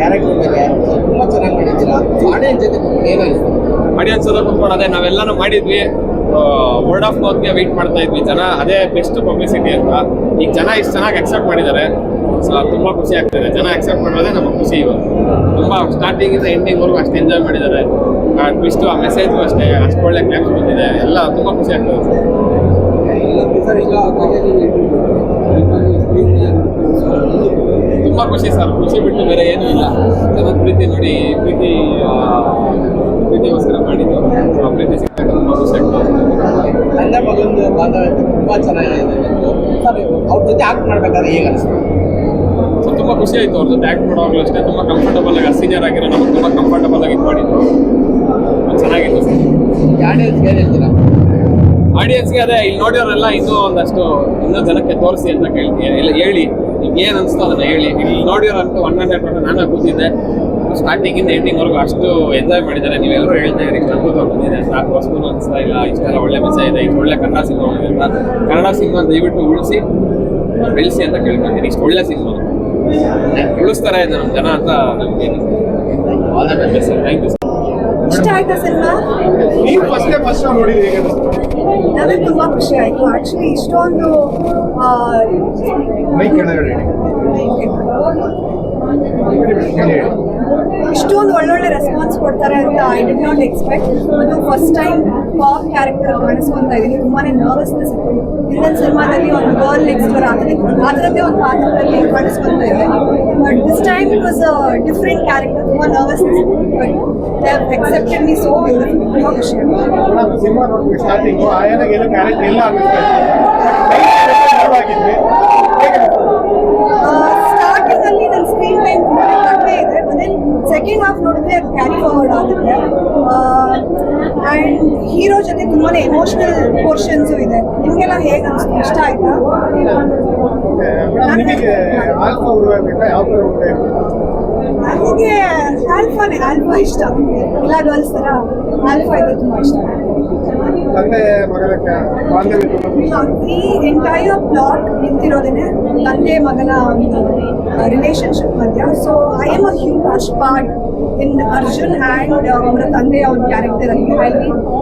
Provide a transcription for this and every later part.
Character ಮೇಲೆ ತುಂಬಾ ಚೆನ್ನಾಗಿ ಮಾಡಿದ್ದೀರಾ? ಆಡಿಯನ್ಸ್ ಜೊತೆ ಏನು ಅನಿಸ್ತು ಆಡಿಯನ್ಸ್ ಹತ್ರ ಕುತ್ಕೊಂಡು ಅದೇ ನಾವೆಲ್ಲಾನು ಮಾಡಿದ್ವಿ. ವರ್ಡ್ ಆಫ್ ಮೌತ್ಗೆ ವೆಯ್ಟ್ ಮಾಡ್ತಾ ಇದ್ವಿ ಜನ. ಅದೇ ಬೆಸ್ಟ್ ಪಬ್ಲಿಸಿಟಿ ಅಂತ. ಈಗ ಜನ ಇಷ್ಟು ಚೆನ್ನಾಗಿ ಅಕ್ಸೆಪ್ಟ್ ಮಾಡಿದ್ದಾರೆ. ಸೊ ತುಂಬ ಖುಷಿ ಆಗ್ತಿದೆ. ಜನ ಅಕ್ಸೆಪ್ಟ್ ಮಾಡೋದೇ ನಮಗೆ ಖುಷಿ ಇವತ್ತು ತುಂಬ ಸ್ಟಾರ್ಟಿಂಗಿಂದ ಎಂಡಿಂಗ್ವರೆಗೂ ಅಷ್ಟು ಎಂಜಾಯ್ ಮಾಡಿದ್ದಾರೆ. ಆ ಟ್ವಿಸ್ಟು ಆ ಮೆಸೇಜ್ ಅಷ್ಟೇ ಅಷ್ಟು ಒಳ್ಳೆ ಕ್ಲಾಪ್ಸ್ ಬಂದಿದೆ. ಎಲ್ಲ ತುಂಬ ಖುಷಿ ಆಗ್ತದೆ. ಸರ್ ತುಂಬ ಖುಷಿ ಸರ್ ಖುಷಿ ಬಿಟ್ಟು ಬೇರೆ ಏನೂ ಇಲ್ಲ. ಜನದ ಪ್ರೀತಿ ನೋಡಿ ಪ್ರೀತಿ ಪ್ರೀತಿಗೋಸ್ಕರ ಮಾಡಿದ್ದು. ಸೊ ಪ್ರೀತಿ ಸಿಕ್ಕಾಗ ತುಂಬ ಖುಷಿ ಆಗ್ತದೆ. ತಂದೆ ಮಗಂದು ಬಾಂಧವ್ಯ ತುಂಬಾ ಚೆನ್ನಾಗಿದೆ. ಸರ್ ಅವ್ರ ಜೊತೆ ಆಕ್ಟ್ ಮಾಡ್ಬೇಕಾದ್ರೆ ಈಗ ಅನಿಸ್ತು ಸೊ ತುಂಬ ಖುಷಿ ಆಯ್ತು ಅವ್ರ ಜೊತೆ ಆ್ಯಕ್ಟ್ ಮಾಡುವಾಗಲೂ ಅಷ್ಟೇ. ತುಂಬ ಕಂಫರ್ಟಬಲ್ ಆಗಿ ಸೀನಿಯರ್ ಆಗಿರೋ ನಮಗೆ ತುಂಬ ಕಂಫರ್ಟಬಲ್ ಆಗಿ ಇದು ಮಾಡಿದ್ದು ಚೆನ್ನಾಗಿತ್ತು ಸರ್. ಯಾರು ಹೇಳ್ತೀರಾ? ಆಡಿಯನ್ಸ್ಗೆ ಅದೇ, ಇಲ್ಲಿ ನೋಡಿರೋರೆಲ್ಲ ಇನ್ನೂ ಒಂದಷ್ಟು ಇನ್ನೂ ಜನಕ್ಕೆ ತೋರಿಸಿ ಅಂತ ಕೇಳ್ತೀನಿ ಹೇಳಿ. ಈಗ ಏನು ಅನಿಸ್ತು ಅದನ್ನ ಹೇಳಿ. ಇಲ್ಲಿ ನೋಡಿರೋಂತೂ ಒನ್ ಹಂಡ್ರೆಡ್ ಪರ್ಸೆಂಟ್ ನಾನು ಕೂತಿದ್ದೆ. ಸ್ಟಾರ್ಟಿಂಗಿಂದ ಎಂಡಿಂಗ್ವರೆಗೂ ಅಷ್ಟು ಎಂಜಾಯ್ ಮಾಡಿದ್ದಾರೆ. ನೀವೆಲ್ಲರೂ ಹೇಳ್ತಾ ಇದ್ದೀರಿ ಇಷ್ಟು ಅದ್ಭುತ ಬಂದಿದೆ. ಸಾಕು ವಸ್ತುನೂ ಅನಿಸ್ತಾ ಇಲ್ಲ. ಇಷ್ಟೆಲ್ಲ ಒಳ್ಳೆ ಮೆಸೇಜ್ ಇದೆ. ಇಷ್ಟು ಒಳ್ಳೆ ಕನ್ನಡ ಸಿನಿಮಾ ಅಂತ. ಕನ್ನಡ ಸಿನಿಮಾ ದಯವಿಟ್ಟು ಉಳಿಸಿ, ಬೆಳೆಸಿ ಅಂತ ಕೇಳ್ಕೊತೀನಿ ಇಷ್ಟು ಒಳ್ಳೆ ಸಿನಿಮಾ. ಉಳಿಸ್ತಾರೆ ನಮ್ಮ ಜನ ಅಂತ ನಮಗೆ ಥ್ಯಾಂಕ್ ಯು ಇಷ್ಟ ಆಯ್ತಾ ಸಿನಿಮಾ? ನೀವು ಫಸ್ಟ್ ಫಸ್ಟ್ ನೋಡಿದ್ರೆ ಹೇಗೆ ನನಗೆ ತುಂಬಾ ಖುಷಿ ಆಯ್ತು. ಆಕ್ಚುಲಿ ಇಷ್ಟೊಂದು ಆ. ಇಷ್ಟೊಂದು ಒಳ್ಳೊಳ್ಳೆ ರೆಸ್ಪಾನ್ಸ್ ಕೊಡ್ತಾರೆ ಅಂತ ಐ ಡಿಡ್ ನಾಟ್ ಎಕ್ಸ್ಪೆಕ್ಟ್ ಅದು ಫಸ್ಟ್ ಟೈಮ್ ಪಾಪ್ ಕ್ಯಾರೆಕ್ಟರ್ ಕಾಣಿಸ್ಕೊಂತ ಇದ್ದೀನಿ ತುಂಬಾನೇ ನರ್ವಸ್ನೆಸ್ ಹಿಂದಿನ ಸಿನಿಮಾದಲ್ಲಿ ಒಂದು ಗರ್ಲ್ ನೆಕ್ಸ್ಟ್ ಅದರಲ್ಲಿ ಅದರದ್ದೇ ಒಂದು ಪಾತ್ರದಲ್ಲಿ ಕಾಣಿಸ್ಕೊಂತ ಇದೆ. But this time it was different character ತುಂಬ nervousness but they have accepted me so ತುಂಬ ಖುಷಿ ಆಗುತ್ತೆ ನಾವು ಸಿನಿಮಾ ನೋಡ್ತೀವಿ ಸ್ಟಾರ್ಟಿಂಗು ಆಯನಾಗ ಎಲ್ಲ ಕ್ಯಾರೆಕ್ಟರ್ ಎಲ್ಲ ಅನ್ನಿಸ್ತಾ ಆಗಿದ್ವಿ. ಸ್ಟಾರ್ಟಿಂಗ್ ಅಲ್ಲಿ ನನ್ನ ಸ್ಕ್ರೀನ್ ಟೈಮ್ ತುಂಬಾ ಕಡಿಮೆ ಇದೆ. ಮತ್ತೆ ಸೆಕೆಂಡ್ ಹಾಫ್ ನೋಡಿದ್ರೆ ಅದು ಕ್ಯಾರಿ ಫಾರ್ವರ್ಡ್ ಆಗುತ್ತೆ. ಆ್ಯಂಡ್ ಹೀರೋ ಜೊತೆ ತುಂಬಾ ಎಮೋಷನಲ್ ಪೋರ್ಷನ್ಸು ಇದೆ. ನಿಮಗೆಲ್ಲ ಹೇಗೆ ಇಷ್ಟ ಆಯ್ತಾ? ನನಗೆ ಆಲ್ಫಾನೇ ಆಲ್ಫಾ ಇಷ್ಟ. ಎಲ್ಲ ಗರ್ಲ್ಸ್ ಥರ ಆಲ್ಫಾ ಇದೆ ತುಂಬಾ ಇಷ್ಟ. ತಂದೆ ಮಗನ ಕ- ಬಾಂಧವ್ಯ ತುಂಬ ಈ ಎಂಟೈರ್ ಪ್ಲಾಟ್ ನಿಂತಿರೋದೇನೆ ತಂದೆ ಮಗನ ಒಂದು ರಿಲೇಶನ್ಶಿಪ್ ಮಧ್ಯ. So I am a huge part in Arjun and ಅವರ ತಂದೆಯ ಒಂದು ಕ್ಯಾರೆಕ್ಟರ್ ಅಲ್ಲಿ.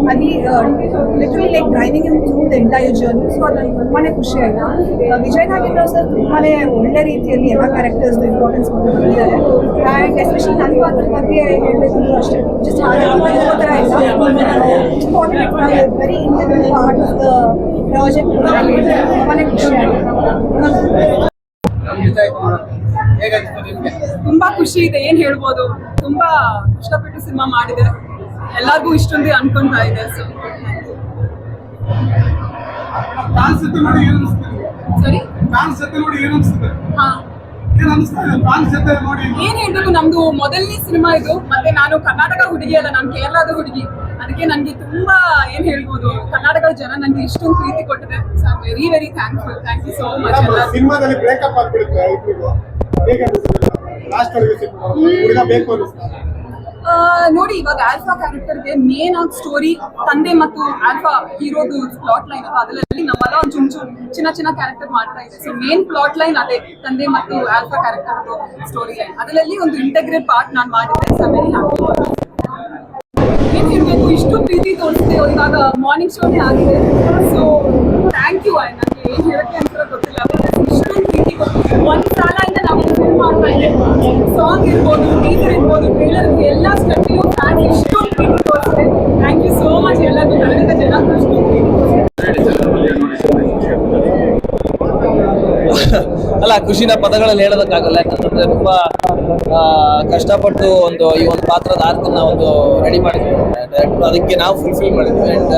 ಅಲ್ಲಿ ಅಲ್ಲಿ literally like driving in through the entire journey so ಅದು ತುಂಬಾ ಖುಷಿ ಆಯ್ತು. ವಿಜಯ್ ನಾಗೇಂದ್ರ ಸರ್ ತುಂಬಾನೇ ಒಳ್ಳೆ ರೀತಿಯಲ್ಲಿ ಎಲ್ಲ ಕ್ಯಾರೆಕ್ಟರ್ಸ್ ಇಂಪಾರ್ಟೆನ್ಸ್ ಕೊಟ್ಟಿದ್ದಾರೆ. ಆ್ಯಂಡ್ ಎಸ್ಪೆಷಲಿ ನನ್ನ ಪಾತ್ರದ ಬಗ್ಗೆ ಹೇಳಬೇಕಂದ್ರೂ ಅಷ್ಟೇ. ಜಸ್ಟ್ ಹಾಗೆ ಇಲ್ಲ ಆಗಿದೆ ನಮ್ಗೆ ಇಷ್ಟ ಆಯ್ತು ನೋಡೋಕೆ ಹೇಗೆ ಅನಿಸ್ತು ನಿಮಗೆ ತುಂಬಾ ಖುಷಿ ಇದೆ, ಏನ್ ಹೇಳ್ಬೋದು? ತುಂಬಾ ಕಷ್ಟಪಟ್ಟು ಸಿನಿಮಾ ಮಾಡಿದೆ. ಎಲ್ಲಾರ್ಗೂ ಇಷ್ಟೊಂದು ಅನ್ಕೊಂತಾ ಇದೆ ಸೊ ಸರಿ ಹಾ. ಏನ್ ಹೇಳ್ಬೇಕು, ನಮ್ದು ಮೊದಲನೇ ಸಿನಿಮಾ ಇದು. ಮತ್ತೆ ನಾನು ಕರ್ನಾಟಕ ಹುಡುಗಿ ಅಲ್ಲ, ನಾನು ಕೇರಳದ ಹುಡುಗಿ. ಅದಕ್ಕೆ ನನಗೆ ತುಂಬಾ ಏನ್ ಹೇಳ್ಬೋದು ಕರ್ನಾಟಕದ ಜನ ನನಗೆ ಇಷ್ಟೊಂದು ಪ್ರೀತಿ ಕೊಟ್ಟಿದೆ. Very very thankful thank you so much ಸಿನಿಮಾದಲ್ಲಿ ಬ್ರೇಕಪ್ ಆಗ್ಬಿಡುತ್ತೆ ಲಾಸ್ಟ್ ಹುಡುಗ ಬೇಕು ನೋಡಿ ಇವಾಗ ಆಲ್ಫಾ ಕ್ಯಾರೆಕ್ಟರ್ಗೆ ಮೇನ್ ಆಗಿ ಸ್ಟೋರಿ ತಂದೆ ಮತ್ತು ಆಲ್ಫಾ ಹೀರೋದು ಪ್ಲಾಟ್ ಲೈನ್ ಅದರಲ್ಲಿ ನಮ್ಮೆಲ್ಲ ಒಂದು ಚುಂಚು ಚಿನ್ನ ಚಿನ್ನ ಕ್ಯಾರೆಕ್ಟರ್ ಮಾಡ್ತಾ ಇದೆ. ಸೊ ಮೇನ್ ಪ್ಲಾಟ್ ಲೈನ್ ಅದೇ ತಂದೆ ಮತ್ತು ಆಲ್ಫಾ ಕ್ಯಾರೆಕ್ಟರ್ ಸ್ಟೋರಿ ಲೈನ್ ಅದರಲ್ಲಿ ಒಂದು ಇಂಟಗ್ರೇಟ್ ಪಾರ್ಟ್ ನಾನು ಮಾಡಿದ್ದೆ. ಸೊ ವೆರಿ ಹ್ಯಾಪಿ ಏನ್ ಹೇಳ್ಬೇಕು ಇಷ್ಟು ಪ್ರೀತಿ ತೋರಿಸಿದೆ ಇವಾಗ ಮಾರ್ನಿಂಗ್ ಶೋನೇ ಆಗಿದೆ. ಸೊ ಥ್ಯಾಂಕ್ ಯು ಐ ನನಗೆ ಏನು ಹೇಳಕ್ಕೆ ಅಂತ ಗೊತ್ತಿಲ್ಲ. ಇಷ್ಟೊಂದು ರೀತಿ ಒಂದು ಸಾಲಿಂದ ನಾವು ಫಿಲ್ಮ್ ಮಾಡ್ತಾ ಇದ್ದೇವೆ. ಸಾಂಗ್ ಇರ್ಬೋದು ಟೀಚರ್ ಇರ್ಬೋದು ಟ್ರೇಲರ್ ಎಲ್ಲ ಸ್ಟೆಪ್ಪಿಗೂ ಫ್ಯಾನ್ ಇಷ್ಟೊಂದು ಪ್ರೀತಿ ತೋರಿಸಿದೆ ಥ್ಯಾಂಕ್ ಯು ಸೋ ಮಚ್ ಎಲ್ಲರಿಗೂ ಕನ್ನಡದ ಜನ ಇಷ್ಟೊಂದು ಪ್ರೀತಿ ತೋರಿಸಿದೆ ಅಲ್ಲ, ಖುಷಿನ ಪದಗಳಲ್ಲಿ ಹೇಳೋದಕ್ಕಾಗಲ್ಲ, ಯಾಕಂತಂದ್ರೆ ತುಂಬಾ ಕಷ್ಟಪಟ್ಟು ಒಂದು ಈ ಒಂದು ಪಾತ್ರದ ಆರ್ಕನ್ನ ಒಂದು ರೆಡಿ ಮಾಡಿದ್ವಿ ಅದಕ್ಕೆ ನಾವು ಫುಲ್ಫಿಲ್ ಮಾಡಿದ್ವಿ. ಅಂಡ್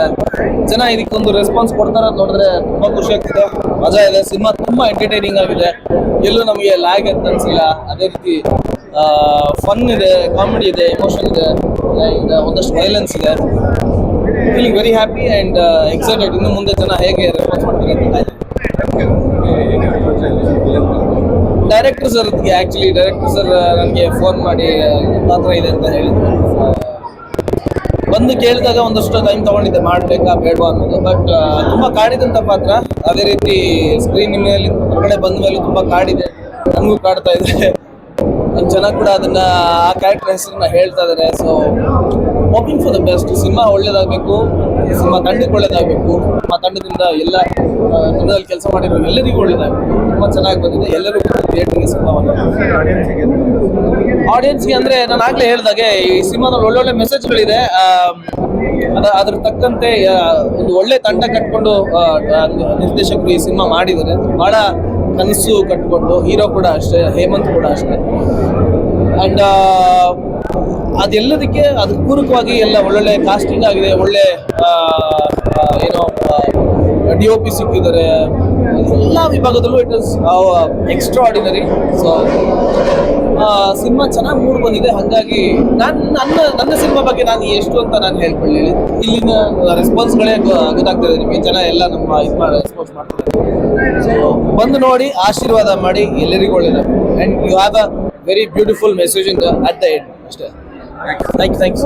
ಜನ ಇದಕ್ಕೊಂದು ರೆಸ್ಪಾನ್ಸ್ ಕೊಡ್ತಾರ ನೋಡಿದ್ರೆ ತುಂಬಾ ಖುಷಿ ಆಗ್ತಿದೆ. ಮಜಾ ಇದೆ. ಸಿನಿಮಾ ತುಂಬಾ ಎಂಟರ್ಟೈನಿಂಗ್ ಆಗಿದೆ. ಎಲ್ಲೂ ನಮಗೆ ಲ್ಯಾಗ್ ಅಂತ ಅನ್ಸಿಲ್ಲ. ಅದೇ ರೀತಿ ಫನ್ ಇದೆ ಕಾಮಿಡಿ ಇದೆ ಎಮೋಷನ್ ಇದೆ. ಒಂದಷ್ಟು ವೈಲೆನ್ಸ್ ಇದೆ. Feeling very happy and excited ಇನ್ನು ಮುಂದೆ ಜನ ಹೇಗೆ ರೆಸ್ಪಾನ್ಸ್ ಮಾಡ್ತಾರೆ ಅಂತ director sir actually director sir ನನಗೆ ಫೋನ್ ಮಾಡಿ ಪಾತ್ರ ಇದೆ ಅಂತ ಹೇಳಿದ್ರು. ಬಂದು ಕೇಳಿದಾಗ ಒಂದಷ್ಟು ಟೈಮ್ ತಗೊಂಡಿದ್ದೆ, ಮಾಡಬೇಕಾ ಬೇಡವಾ ಅನ್ನೋದು. ಬಟ್ ತುಂಬ ಕಾಡಿದಂಥ ಪಾತ್ರ. ಅದೇ ರೀತಿ ಸ್ಕ್ರೀನ್ ಮೇಲೆ ಹೊರಗಡೆ ಬಂದ ಮೇಲೆ ತುಂಬ ಕಾಡಿದೆ. ನನಗೂ ಕಾಡ್ತಾ ಇದೆ. ಜನ ಕೂಡ ಅದನ್ನ, ಆ ಕ್ಯಾರೆಕ್ಟರ್ ಹೆಸರನ್ನ ಹೇಳ್ತಾ ಇದ್ದಾರೆ so hoping for the best cinema ಒಳ್ಳೇದಾಗಬೇಕು. Cinema ತಂಡಕ್ಕೆ ಒಳ್ಳೇದಾಗಬೇಕು. ಆ ತಂಡದಿಂದ ಎಲ್ಲ ತಂಡದಲ್ಲಿ ಕೆಲಸ ಮಾಡಿರೋ ಎಲ್ಲರಿಗೂ ಒಳ್ಳೇದಾಗಬೇಕು. ತುಂಬ ಚೆನ್ನಾಗಿ ಬಂದಿದೆ. ಎಲ್ಲರೂ ಕೂಡ ಥಿಯೇಟರ್ಗೆ ಸಿನಿಮಾವನ್ನು ಆಡಿಯನ್ಸ್ಗೆ ಅಂದ್ರೆ ನಾನು ಆಗ್ಲೇ ಹೇಳಿದಾಗೆ ಈ ಸಿನಿಮಾದಲ್ಲಿ ಒಳ್ಳೊಳ್ಳೆ ಮೆಸೇಜ್ಗಳಿದೆ ಅದ, ಅದ್ರ ತಕ್ಕಂತೆ ಒಂದು ಒಳ್ಳೆ ತಂಡ ಕಟ್ಕೊಂಡು ನಿರ್ದೇಶಕರು ಈ ಸಿನಿಮಾ ಮಾಡಿದ್ದಾರೆ. ಬಹಳ ಕನಸು ಕಟ್ಕೊಂಡು, ಹೀರೋ ಕೂಡ ಅಷ್ಟೇ, ಹೇಮಂತ್ ಕೂಡ ಅಷ್ಟೇ. ಅಂಡ್ ಅದೆಲ್ಲದಕ್ಕೆ ಅದಕ್ಕೆ ಪೂರಕವಾಗಿ ಎಲ್ಲ ಒಳ್ಳೊಳ್ಳೆ ಕಾಸ್ಟಿಂಗ್ ಆಗಿದೆ, ಒಳ್ಳೆ ಏನೋ ಡಿ ಒ ಪಿ ಸಿಕ್ಕಿದ್ದಾರೆ. ಎಲ್ಲ ವಿಭಾಗದಲ್ಲೂ it is extraordinary so cinema ಚೆನ್ನಾಗಿ ಮೂಡ್ ಬಂದಿದೆ. ಹಾಗಾಗಿ ನಾನು, ನನ್ನ ನನ್ನ ಸಿನಿಮಾ ಬಗ್ಗೆ ನಾನು ಎಷ್ಟು ಅಂತ ನಾನು ಹೇಳ್ಕೊಳ್ಳಿ ಇಲ್ಲಿನ ರೆಸ್ಪಾನ್ಸ್ಗಳೇ ಗೊತ್ತಾಗ್ತದೆ ನಿಮಗೆ. ಜನ ಎಲ್ಲ ನಮ್ಮ ಇದು ಮಾಡಿ ರೆಸ್ಪಾನ್ಸ್ ಮಾಡ್ತಾರೆ. ಸೊ ಬಂದು ನೋಡಿ, ಆಶೀರ್ವಾದ ಮಾಡಿ, ಎಲ್ಲರಿಗೂ ಒಳ್ಳೆಯದು and you have a very beautiful message in at the end ಅಷ್ಟೇ. Thank you thanks